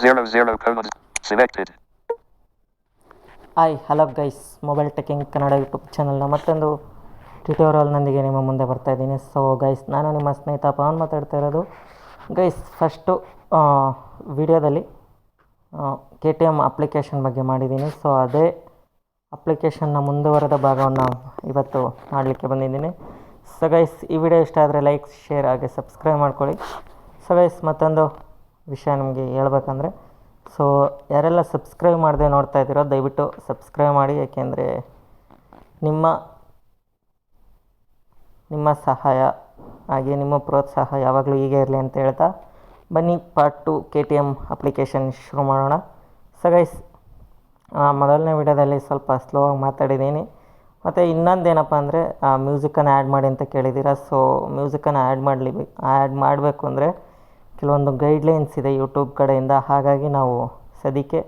Zero zero colon. Selected. Hi hello guys mobile tech king Kannada YouTube ಚಾನಲ್ನ ಮತ್ತೊಂದು ಟ್ಯುಟೋರಿಯಲ್ನೊಂದಿಗೆ ನಿಮ್ಮ ಮುಂದೆ ಬರ್ತಾ ಇದ್ದೀನಿ. ಸೊ ಗೈಸ್ ನಾನು ನಿಮ್ಮ ಸ್ನೇಹಿತ ಪವನ್ ಮಾತಾಡ್ತಾ ಇರೋದು. ಗೈಸ್ ಫಸ್ಟು ವಿಡಿಯೋದಲ್ಲಿ ಕೆ ಟಿ ಎಂ ಅಪ್ಲಿಕೇಶನ್ ಬಗ್ಗೆ ಮಾಡಿದ್ದೀನಿ. ಸೊ ಅದೇ ಅಪ್ಲಿಕೇಶನ್ನ ಮುಂದುವರೆದ ಭಾಗವನ್ನು ಇವತ್ತು ಮಾಡಲಿಕ್ಕೆ ಬಂದಿದ್ದೀನಿ. ಸೊ ಗೈಸ್ ಈ ವಿಡಿಯೋ ಇಷ್ಟ ಆದರೆ ಲೈಕ್ ಶೇರ್ ಹಾಗೆ ಸಬ್ಸ್ಕ್ರೈಬ್ ಮಾಡ್ಕೊಳ್ಳಿ. ಸೊ ಗೈಸ್ ಮತ್ತೊಂದು ವಿಷಯ ನಿಮಗೆ ಹೇಳ್ಬೇಕಂದ್ರೆ ಸೊ ಯಾರೆಲ್ಲ ಸಬ್ಸ್ಕ್ರೈಬ್ ಮಾಡದೆ ನೋಡ್ತಾ ಇದ್ದೀರೋ ದಯವಿಟ್ಟು ಸಬ್ಸ್ಕ್ರೈಬ್ ಮಾಡಿ, ಯಾಕೆಂದರೆ ನಿಮ್ಮ ನಿಮ್ಮ ಸಹಾಯ ಹಾಗೆ ನಿಮ್ಮ ಪ್ರೋತ್ಸಾಹ ಯಾವಾಗಲೂ ಹೀಗೆ ಇರಲಿ ಅಂತ ಹೇಳ್ತಾ ಬನ್ನಿ part two K T M application ಶುರು ಮಾಡೋಣ. ಸಗೈಸ್ ಗೈಸ್ ಮೊದಲನೇ ವಿಡಿಯೋದಲ್ಲಿ ಸ್ವಲ್ಪ ಸ್ಲೋ ಆಗಿ ಮಾತಾಡಿದ್ದೀನಿ. ಮತ್ತು ಇನ್ನೊಂದೇನಪ್ಪ ಅಂದರೆ ಮ್ಯೂಸಿಕನ್ನು ಆ್ಯಡ್ ಮಾಡಿ ಅಂತ ಕೇಳಿದ್ದೀರಾ ಸೊ ಮ್ಯೂಸಿಕನ್ನು ಆ್ಯಡ್ ಮಾಡಲಿ ಆ್ಯಡ್ ಮಾಡಬೇಕು ಅಂದರೆ ಕೆಲವೊಂದು ಗೈಡ್ಲೈನ್ಸ್ ಇದೆ ಯೂಟ್ಯೂಬ್ ಕಡೆಯಿಂದ. ಹಾಗಾಗಿ ನಾವು ಸದ್ಯಕ್ಕೆ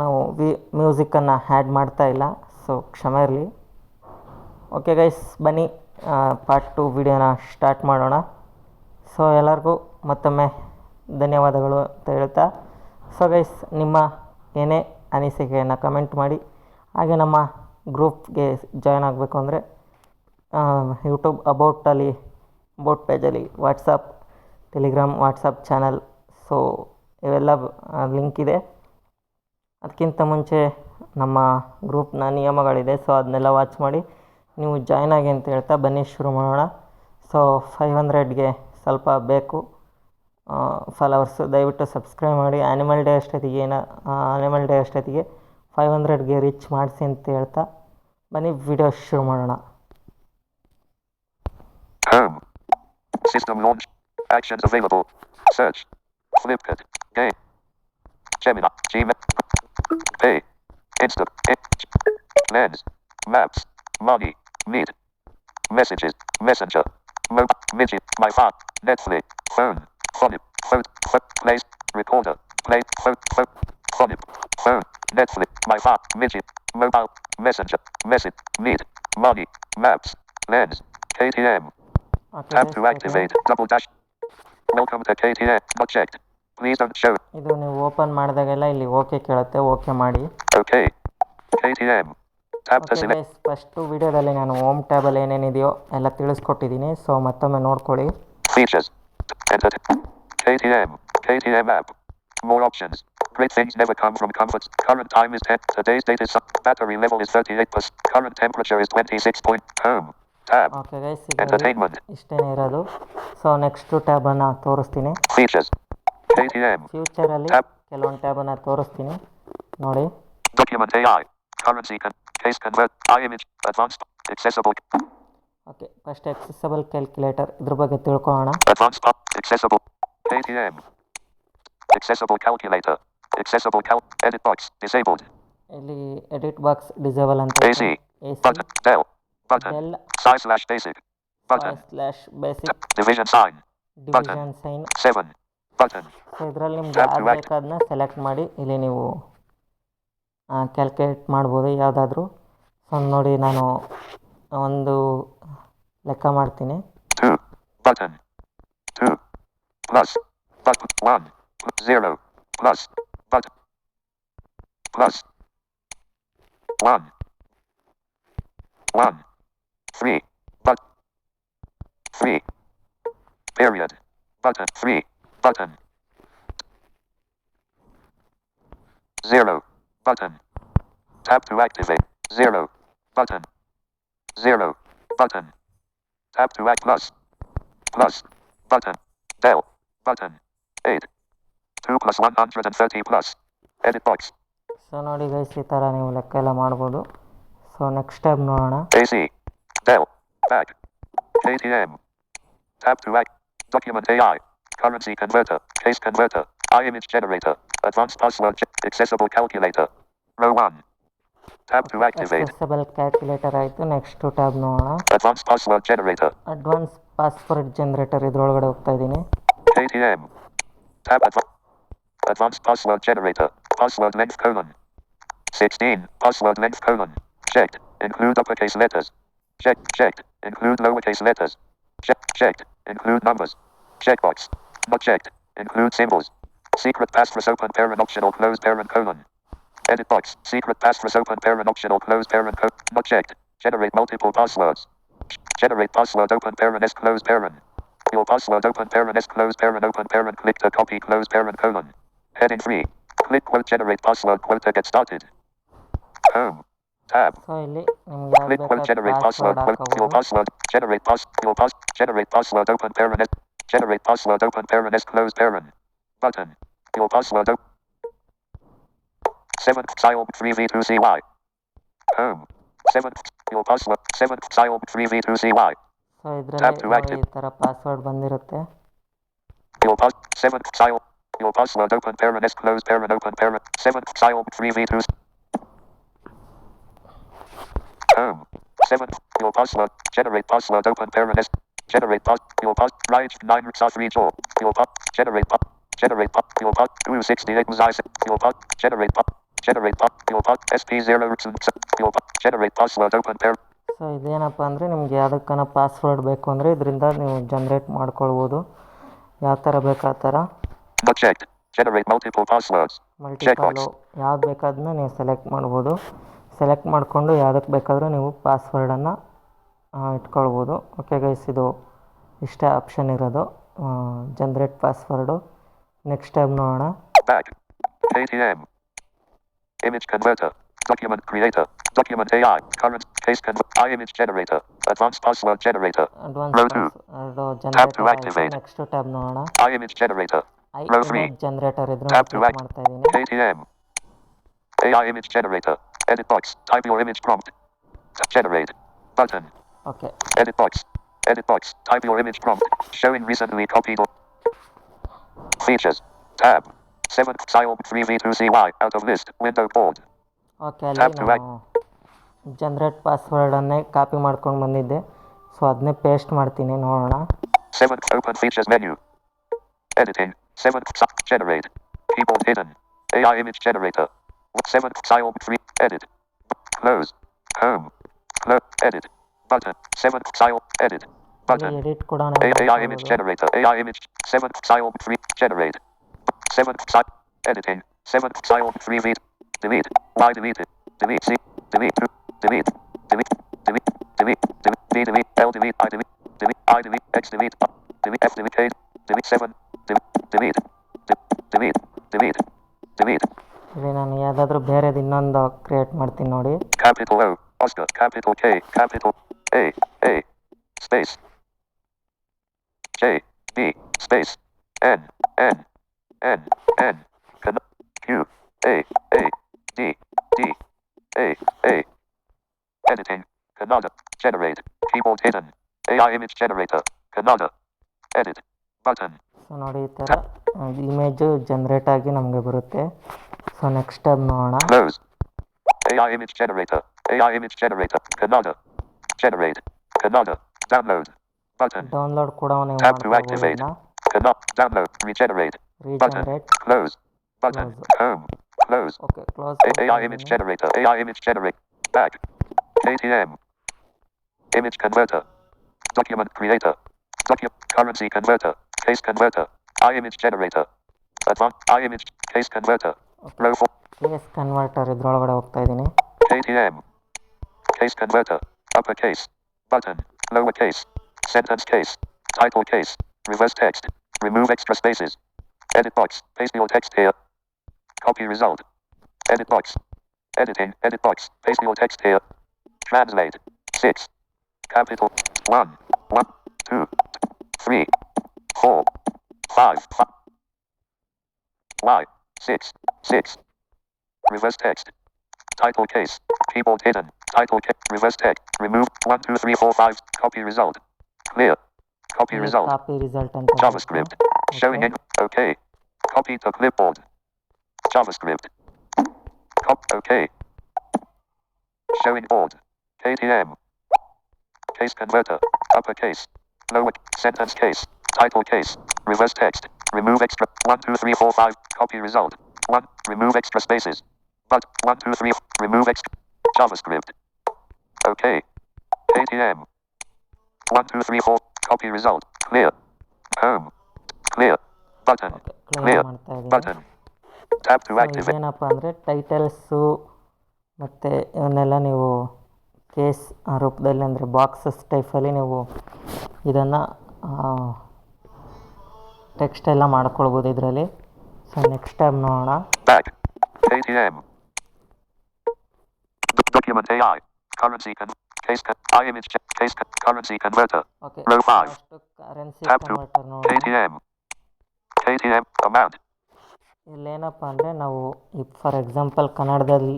ನಾವು ವಿ ಮ್ಯೂಸಿಕ್ಕನ್ನು ಮಾಡ್ತಾ ಇಲ್ಲ. ಸೊ ಕ್ಷಮೆ ಇರಲಿ. ಓಕೆ ಗೈಸ್ ಬನ್ನಿ. ಪಾರ್ಟ್ ಟು ವಿಡಿಯೋನ ಸ್ಟಾರ್ಟ್ ಮಾಡೋಣ. ಸೊ ಎಲ್ಲರಿಗೂ ಮತ್ತೊಮ್ಮೆ ಧನ್ಯವಾದಗಳು ಅಂತ ಹೇಳ್ತಾ. ಸೊ ಗೈಸ್ ನಿಮ್ಮ ಏನೇ ಅನಿಸಿಕೆಯನ್ನು ಕಮೆಂಟ್ ಮಾಡಿ. ಹಾಗೆ ನಮ್ಮ ಗ್ರೂಪ್ಗೆ ಜಾಯ್ನ್ ಆಗಬೇಕು ಅಂದರೆ ಯೂಟ್ಯೂಬ್ ಅಬೌಟಲ್ಲಿ about ಪೇಜಲ್ಲಿ WhatsApp Telegram WhatsApp channel so ಇವೆಲ್ಲ ಲಿಂಕ್ ಇದೆ. ಅದಕ್ಕಿಂತ ಮುಂಚೆ ನಮ್ಮ ಗ್ರೂಪ್ನ ನಿಯಮಗಳಿದೆ ಸೊ ಅದನ್ನೆಲ್ಲ ವಾಚ್ ಮಾಡಿ ನೀವು ಜಾಯ್ನ್ ಆಗಿ ಅಂತ ಹೇಳ್ತಾ ಬನ್ನಿ, ಶುರು ಮಾಡೋಣ. ಸೊ ಫೈವ್ ಹಂಡ್ರೆಡ್ಗೆ ಸ್ವಲ್ಪ ಬೇಕು. ಫಾಲೋವರ್ಸು ದಯವಿಟ್ಟು ಸಬ್ಸ್ಕ್ರೈಬ್ ಮಾಡಿ. ಆ್ಯನಿಮಲ್ ಡೇ ಅಷ್ಟೊತ್ತಿಗೆ ಏನು ಆ್ಯನಿಮಲ್ ಡೇ ಅಷ್ಟೊತ್ತಿಗೆ ಫೈವ್ ಹಂಡ್ರೆಡ್ಗೆ ರೀಚ್ ಮಾಡಿಸಿ ಅಂತ ಹೇಳ್ತಾ ಬನ್ನಿ ವಿಡಿಯೋ ಶುರು ಮಾಡೋಣ. System launch. Actions available. Search. Flipkart. Game. Gemini. Gmail. Pay. Insta. In- Lens. Maps. Money. Meet. Messages. Messenger. Mo. Midget. My phone. Netflix. Phone. Phone. Phone. Phone. Place. Recorder. Play. Phone. Phone. Phone. Phone. Netflix. My phone. Midget. Mobile. Messenger. Message. Meet. Money. Maps. Lens. KTM. Tap to activate. Double dash. Welcome to KTA. Not checked. Please don't show. ಇದು ನೀವು open ಮಾಡಿದಾಗೆಲ್ಲ ಇಲ್ಲಿ okay ಕೇಳುತ್ತೆ okay ಮಾಡಿ okay KTM. Tap okay select. First ವಿಡಿಯೋದಲ್ಲಿ ನಾನು home ಟ್ಯಾಬಲ್ಲಿ ಏನೇನಿದೆಯೋ ಎಲ್ಲ ತಿಳಿಸ್ಕೊಟ್ಟಿದ್ದೀನಿ so ಮತ್ತೊಮ್ಮೆ ನೋಡ್ಕೊಳ್ಳಿ Features. Enter. KTM. KTM app. More options. Great things never come from comfort. Current time is 10. Today's date is. Battery level is 38%. Current temperature is 26 point. Home. Tab. Okay guys ಈಗ Entertainment. ಇಷ್ಟೇ ಇರೋದು so next ಟ್ಯಾಬನ್ನು ತೋರಿಸ್ತೀನಿ Features. KTM. ಫ್ಯೂಚರಲ್ಲಿ Tab. ಕೆಲವೊಂದು ಟ್ಯಾಬನ್ನು ತೋರಿಸ್ತೀನಿ ನೋಡಿ Document AI. Currency. Con- case convert. iImage. Advanced. Accessible. Okay first accessible calculator ಇದ್ರ ಬಗ್ಗೆ ತಿಳ್ಕೊಳ್ಳೋಣ Advanced up, accessible. KTM. Accessible calculator. Accessible cal. Edit box. Disabled. ಇಲ್ಲಿ ಎಡಿಟ್ ಬಾಕ್ಸ್ ಡಿಸೇಬಲ್ ಅಂತ AC. A C Button. Del. button. Size slash basic. Button. Slash basic. Division sign. Division sign. Seven. Button. ಇದರಲ್ಲಿ ನಿಮ್ಗೆ ಬೇಕಾದ್ನ select ಮಾಡಿ. ಇಲ್ಲಿ ನೀವು calculate ಮಾಡ್ಬೋದು ಯಾವುದಾದ್ರೂ. So ನೋಡಿ ನಾನು ಒಂದು ಲೆಕ್ಕ ಮಾಡ್ತೀನಿ. Button plus one zero plus plus one one 3. But. 3. Period. Button. 3. Button. 0. Button. Tap to activate. 0. Button. 0. Button. Tap to act plus. Plus. Button. Del. Button. 8. 2 plus 130 plus. Edit box. So ನೋಡಿ guys ಈ ಥರ ನೀವು ಲೆಕ್ಕ ಎಲ್ಲ ಮಾಡ್ಬೋದು so next time ನೋಡೋಣ AC. Del. Back. KTM. Tap to act. Document AI. Currency converter. Case converter. iImage generator. Advanced password. ge- accessible calculator. Row 1. Tap to activate. ಎಕ್ಸೆಸಬಲ್ calculator ಆಯಿತು next tab ನೋಡೋಣ Advanced password generator. Advance password generator ಇದ್ರೊಳಗಡೆ ಹೋಗ್ತಾ ಇದ್ದೀನಿ KTM. Tab adv- Advanced password generator. Password length colon. 16. Password length colon. Checked. Include uppercase letters. Checked. Checked. Include lowercase letters. Checked. Checked. Include numbers. Checkbox. Not checked. Include symbols. Secret password open parent optional close parent colon. Edit box. Secret password open parent optional close parent colon. Not checked. Generate multiple passwords. Generate password open parent s close parent. Your password open parent s close parent open parent. Click to copy close parent colon. Heading 3. Click quote generate password quote to get started. Home Tab. So ಇಲ್ಲಿ ನಿಮ್ಗೆ ಯಾವ್ದು Click quote ಬೇಕಾದ generate password password. Quote your ಹಾಕೋಬೋದು password. Generate pass. Your pass. Generate password. Open parent. S. Generate password. Open parent. S. Close parent. Button. Your password. Op- Seventh child 3v2cy. Home. Seventh. Your password. Seventh child 3v2cy. So Tap ಇದರಲ್ಲಿ to ನೋಡಿ active. ಈ ಥರ password ಬಂದಿರುತ್ತೆ Your pass. Seventh child. Your password. Open parent. S. Close parent. Open parent. Seventh child 3v2. Home. Seven. Your password. Generate password. Open parenthesis. Generate pass. Your pass. Right. Nine. Sa three. Jaw. Your pass. Generate pass. Generate pass. Your pass. Two sixty eight. Size. Your pass. Generate pass. Generate pass. Your pass. SP zero. Your pass. Generate password. Open pair. So ಇದೇನಪ್ಪ ಅಂದರೆ ನಿಮ್ಗೆ ಯಾವುದಕ್ಕನ password ಬೇಕು ಅಂದರೆ ಇದರಿಂದ ನೀವು generate ಮಾಡ್ಕೊಳ್ಬೋದು ಯಾವ ಥರ ಬೇಕು ಆ ಥರ. ಮಲ್ಟಿಪಲ್ಲು ಯಾವ್ದು ಬೇಕಾದನ್ನ ನೀವು ಸೆಲೆಕ್ಟ್ ಮಾಡ್ಬೋದು ಸೆಲೆಕ್ಟ್ ಮಾಡಿಕೊಂಡು ಯಾವುದಕ್ಕೆ ಬೇಕಾದರೂ ನೀವು ಪಾಸ್ವರ್ಡನ್ನು ಇಟ್ಕೊಳ್ಬೋದು ಓಕೆ ಗೈಸ್ ಇದು ಇಷ್ಟೇ ಆಪ್ಷನ್ ಇರೋದು ಜನ್ರೇಟ್ ಪಾಸ್ವರ್ಡು ನೆಕ್ಸ್ಟ್ ಟೈಮ್ ನೋಡೋಣ Image converter. Document creator. Document AI. Current case convert. iImage generator. Advanced password generator. Advanced Row two. ಅದು tab to activate. Next to tab ನೋಡೋಣ iImage generator. I Row three. Image generator ಇದ್ರೆ to activate. act. ATM. AI image generator. Edit box. Type your image prompt. Generate. Button. Okay Edit box. Edit box. Type your image prompt. Showing recently copied. or- Features. Tab. Seventh child 3v2cy. Out of list. Window board. Okay ಅಲ್ಲಿ Tap to ನಾನು generate ಪಾಸ್ವರ್ಡನ್ನೇ copy ಮಾಡ್ಕೊಂಡು ಬಂದಿದ್ದೆ so ಅದನ್ನೇ paste ಮಾಡ್ತೀನಿ ನೋಡೋಣ Seventh open features menu. Editing. Seventh chi- generate. Keyboard hidden. AI image generator. Seventh child free. Edit. Close. Home. Close. Edit. Button. Seventh child. Edit. Button. Edit AI image generator. AI image. Seventh child free. Generate. Seventh child. Editing. Seventh child free. Read. Delete. Why delete it? Delete. See. Delete. Delete. Delete. Delete. Delete. Delete. D delete. L delete. I delete. Delete. I delete. X delete. Delete. F delete. A. Delete. Seven. Delete. Delete. Delete. Delete. Delete. ಇಲ್ಲಿ ನಾನು ಯಾವ್ದಾದ್ರೂ ಬೇರೆದು ಇನ್ನೊಂದು create ಮಾಡ್ತೀನಿ ನೋಡಿ. Capital O K capital A A space J B space N N N N ಕನ್ Q A A D D A A editing Kannada generate keyboard A I image generator Kannada edit button ನೋಡಿ ಈ ಥರ image generate ಆಗಿ ನಮಗೆ ಬರುತ್ತೆ. So next time ನೋಡೋಣ Close. AI image generator. AI image generator. Canada. Generate. Canada. Download. Button. Download ಕೂಡ ನೀವು Tap to ಮಾಡ್ಕೊಳ್ಬೋದು activate. ಇದನ್ನ Cannot. Download. Regenerate. Button. Regenerate Close. Button. Close. Home. Close. Okay close A- AI image generator. AI image generate. Back. ATM. Image converter. Document creator. Docu- currency converter. Case converter. iImage generator. Advanced iImage case converter. Row 4. Case converter ಇದ್ರೊಳಗಡೆ ಹೋಗ್ತಾ ಇದ್ದೀನಿ ATM. Case converter. Uppercase. Button. Lowercase. Sentence case. Title case. Reverse text. Remove extra spaces. Edit box. Paste your text here. Copy result. Edit box. Editing. Edit box. Paste your text here. Translate. 6. Capital. 1. 1. 2. 3. 4. 5. 5. Y. six, six. Reverse text. Title case. People hidden. Title case. Reverse text. Remove one, two, three, four, five. Copy result. Clear. Copy result. Copy result and JavaScript. Okay. Showing it. Okay. Copy to clipboard. JavaScript. Cop. Okay. Showing board. KTM. Case converter. Uppercase. Lower. Sentence case. Title case. Reverse text. Remove extra. 1, 2, 3, 4, 5. Copy result. 1. Remove extra spaces. But 1, 2, 3. Remove extra. JavaScript. Okay. ATM. 1, 2, 3, 4. Copy result. Clear. Home. Clear. Button. Clear. Button. Tap to activate. ಇದೇನಪ್ಪ ಅಂದರೆ titles ಮತ್ತು ಇವನ್ನೆಲ್ಲ ನೀವು case ರೂಪದಲ್ಲಿ ಅಂದರೆ boxes ಟೈಪಲ್ಲಿ ನೀವು ಇದನ್ನು ಟೆಕ್ಸ್ಟ್ ಎಲ್ಲ ಮಾಡ್ಕೊಳ್ಬೋದು ಇದರಲ್ಲಿ. ಸೊ ನೆಕ್ಸ್ಟ್ ಟೈಮ್ ನೋಡೋಣ. ಇಲ್ಲೇನಪ್ಪ ಅಂದರೆ ನಾವು ಈಗ ಫಾರ್ ಎಕ್ಸಾಂಪಲ್ ಕನ್ನಡದಲ್ಲಿ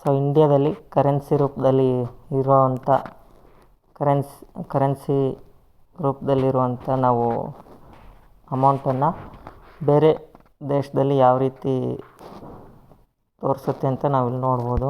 ಸೊ ಇಂಡಿಯಾದಲ್ಲಿ ಕರೆನ್ಸಿ ರೂಪದಲ್ಲಿ ಇರುವಂಥ ಕರೆನ್ಸಿ ಕರೆನ್ಸಿ ರೂಪದಲ್ಲಿರುವಂಥ ನಾವು ಅಮೌಂಟನ್ನು ಬೇರೆ ದೇಶದಲ್ಲಿ ಯಾವ ರೀತಿ ತೋರಿಸುತ್ತೆ ಅಂತ ನಾವಿಲ್ಲಿ ನೋಡ್ಬೋದು.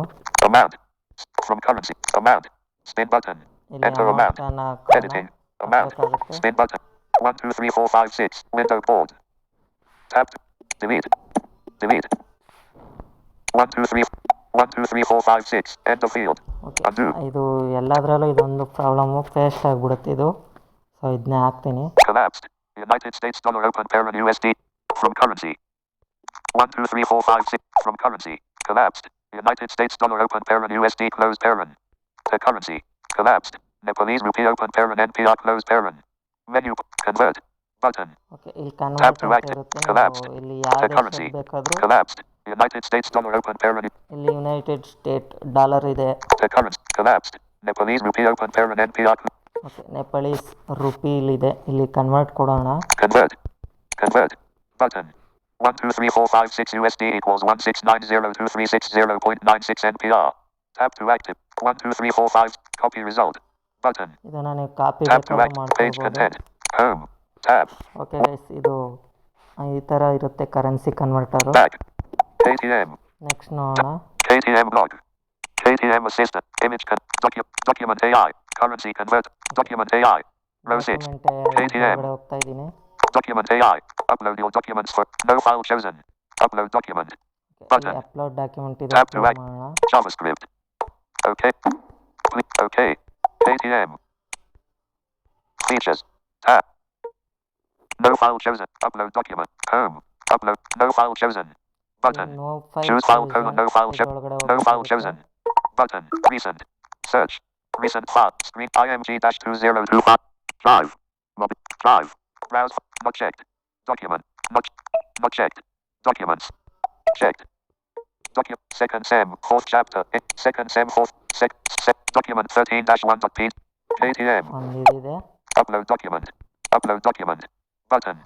ಇದು ಎಲ್ಲದರಲ್ಲೂ ಇದೊಂದು ಪ್ರಾಬ್ಲಮ್ಮು ಫೇಸ್ಟ್ ಆಗಿಬಿಡುತ್ತೆ ಇದು. ಸೊ ಇದನ್ನೇ ಹಾಕ್ತೀನಿ. United States dollar open parent USD. From currency. One, two, three, four, five, six. From currency. Collapsed. United States dollar open parent USD closed parent. To currency. Collapsed. Nepalese rupee open parent NPR closed parent. Menu. Convert. Button. Okay ಇಲ್ಲಿ Tap convert to ಅಂತ active. ಇರುತ್ತೆ Collapsed. ನೀವು ಇಲ್ಲಿ ಯಾವ The currency. ದೇಶಕ್ಕೆ ಬೇಕಾದರೂ Collapsed. United States dollar open parent. ಇಲ್ಲಿ United state dollar ಇದೆ To currency. Collapsed. Nepalese rupee open parent NPR. cl- okay ನೆಪಾಳೀಸ್ rupee ಇಲ್ಲಿದೆ ಇಲ್ಲಿ ಕನ್ವರ್ಟ್ ಕೊಡೋಣ Convert. Convert. Button. One two three four five six USD equals one six nine zero two three six zero point nine six NPR. Tap to active. One two three four five. Copy result. Button. ಇದನ್ನು ನೀವು copy Tap to ಬೇಕಾದ್ರೂ active. Page ಮಾಡ್ಕೊಳ್ಬೋದು content. Home. Tab. Okay guys ಇದು ಈ ಥರ ಇರುತ್ತೆ currency converter Back. KTM. Next ನೋಡೋಣ KTM log. KTM assistant. Image con- docu- document AI. Currency convert. Document AI. Row 6. 8 Document AI. Upload your documents for no file chosen. Upload document. Button. Upload document. Tab to act. JavaScript. Okay. Okay. KTM. Features. Tab. No file chosen. Upload document. Home. Upload. No file chosen. Button. No file Choose file colon. No file chosen. No file chosen. Button. Recent. Search. Recent files. Screen IMG-2025. Drive. Mobile. Drive. Browse. Not checked. Document. Not, not checked. Documents. Checked. Document. Second Sam. Fourth chapter. It, second Sam. Fourth. Sec. Sec. Document 13-1.p. ATM. Upload document. Upload document. Button.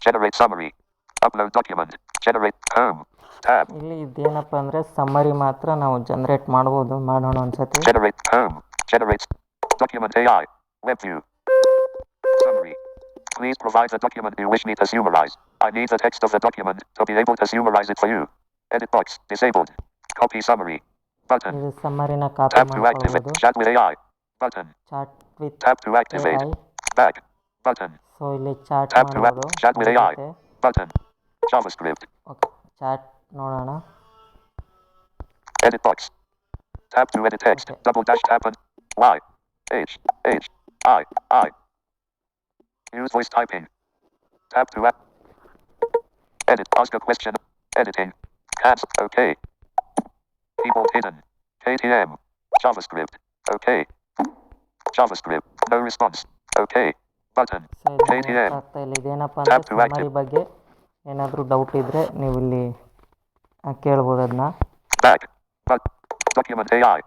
Generate summary. Upload document. Generate home Tab. ಇಲ್ಲಿ ಇದೇನಪ್ಪ ಅಂದರೆ summary ಮಾತ್ರ ನಾವು generate ಮಾಡ್ಬೋದು ಮಾಡೋಣ ಒಂದ್ಸತಿ Generate home. Generates document AI. Web view. Summary. Please provide the document you wish me to summarize. I need the text of the document to be able to summarize it for you. Edit box disabled. Copy summary. Button. ಇದು ಸಮ್ಮರಿನ copy Tap to activate. ಮಾಡ್ಕೊಳ್ಬೋದು Chat with AI. Button. Chat with Tap to A activate. I Back. Button. So ಇಲ್ಲಿ chat Tap to ಮಾಡ್ಬೋದು act- chat with AI. ಆಗುತ್ತೆ. Button. JavaScript. Okay chat ನೋಡೋಣ Edit box. Tab to edit text. Okay. Double dash tab and Y. H. H. I. I. Use voice typing. Tab to app. Edit. Ask a question. Editing. Cats. Okay. Keyboard hidden. KTM. JavaScript. Okay. JavaScript. No response. Okay. Button. KTM. Tab to active. ಬಗ್ಗೆ ಏನಾದರೂ doubt ಇದ್ದರೆ ನೀವು ಇಲ್ಲಿ ಕೇಳ್ಬೋದು ಅದನ್ನ Back. But. Document AI.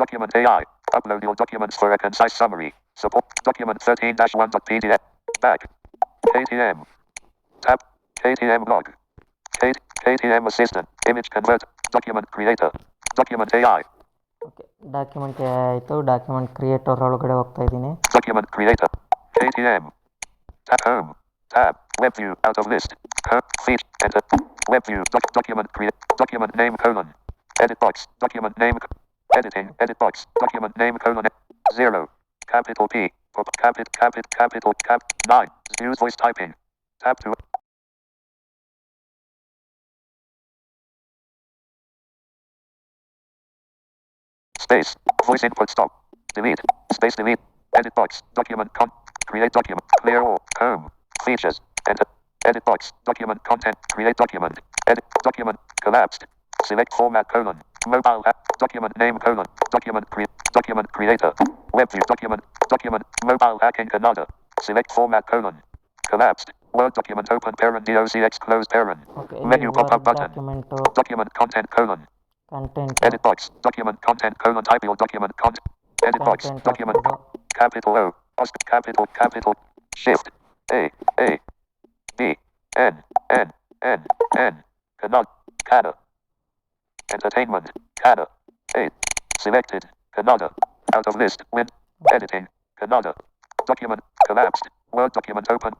Document AI. Upload your documents for a concise summary. Support. Document 13-1.pdf. Back. KTM. Tap. KTM log. K- KTM assistant. Image convert. Document creator. Document AI. Okay document ಆಯಿತು document creator ಒಳಗಡೆ ಹೋಗ್ತಾ ಇದ್ದೀನಿ Document creator. KTM. Tap home. Tab. Web view out of list. Home. Feature. Enter. Web view. Doc- document create. Document name colon. Edit box. Document name. Editing. Edit box. Document name colon. Zero. Capital P. Or Capit. Capit. Capital. Cap. Nine. Use voice typing. Tap to. Space. Voice input stop. Delete. Space delete. Edit box. Document con. Create document. Clear all. Home features. Edit. Edit box. Document content. Create document. Edit document. Collapsed. Select format colon. Mobile app. Document name colon. Document create. Document creator. Web view document. Document. Mobile app in Select format colon. Collapsed. Word document open parent docx close parent. Okay, Menu pop up button. Document, document content colon. Content. Edit box. Document content colon type your document content. Edit content box. Document. Capital O. Capital. Capital. Shift. A A B N N N N Canal Canada. Entertainment Canada. A selected Canada. Out of list win editing Canada. Document collapsed. Word document open.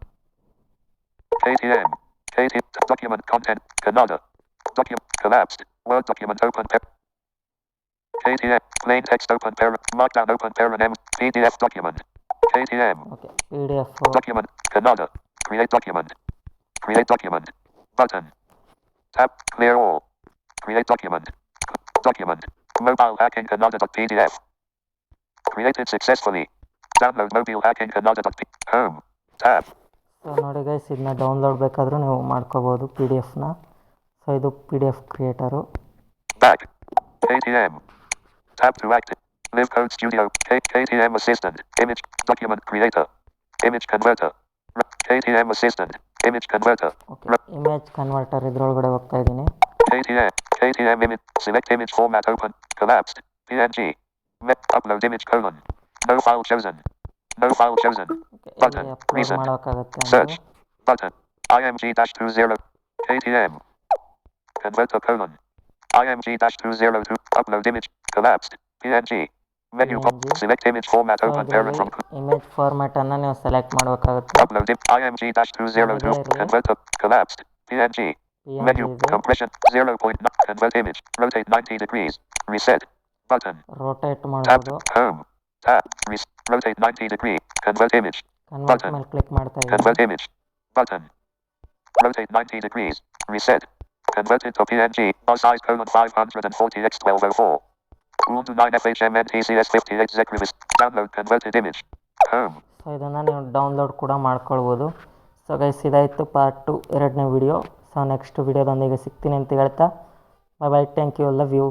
KTM. KT document content Canada. Document collapsed. Word document open. Pep. KTM. Plain text open parent. Markdown open parent M. PDF document. KTM. Okay P D F Document. Canada. Create document. Create document. Button. Tap. Clear all. Create document. Document. Mobile hacking Canada.pdf. Created successfully. Download mobile hacking Canada.p. Home. Tab. So ನೋಡಿ guys ಇದನ್ನ download ಬೇಕಾದರೂ ನೀವು ಮಾಡ್ಕೋಬೋದು P D ಎಫ್ನ so ಇದು P D F creator Back. KTM. Tab to active. Live Code Studio. K- KTM Assistant. Image. Document Creator. Image Converter. R- KTM Assistant. Image Converter. Okay image converter ಇದ್ರೊಳಗಡೆ ಹೋಗ್ತಾ ಇದ್ದೀನಿ KTM. KTM image. Select image format open. Collapsed. PNG. Met. Upload image colon. No file chosen. No file chosen. Okay Button. ಎಲ್ಲಿ upload Recent. ಮಾಡೋಕ್ಕಾಗತ್ತೆ Search. ಅಂದರೆ Button. IMG dash two zero. KTM. Converter colon. IMG dash two zero two. Upload image. Collapsed. PNG. Menu pop. PNG. Select image format so open parent from. Image ಫಾರ್ಮ್ಯಾಟನ್ನು ನೀವು select ಮಾಡಬೇಕಾಗುತ್ತೆ Upload im- IMG dash two zero two. There, yeah. Converter. Collapsed. PNG. P N Menu. ಇದೆ Compression. Zero point nine. Convert image. Rotate ninety degrees. Reset. Button. Rotate Tab. ಮಾಡ್ಬೋದು Home. Tab. Res- rotate 90 degree. Convert image. Convert Button. ಮೇಲೆ click ಮಾಡ್ತಾ ಇದ್ದೀನಿ Convert image. Button. Rotate 90 degrees. Reset. Converted to PNG. Bar size colon 540 x 1204. Ubuntu 9 FHMNTCS 58 Zecrivis. Download converted image. Home. So ಇದನ್ನು ನೀವು download ಕೂಡ ಮಾಡ್ಕೊಳ್ಬೋದು so guys ಇದಾಯಿತು part two ಎರಡನೇ video so next ವಿಡಿಯೋದೊಂದಿಗೆ ಸಿಗ್ತೀನಿ ಅಂತ ಹೇಳ್ತಾ bye bye thank you love you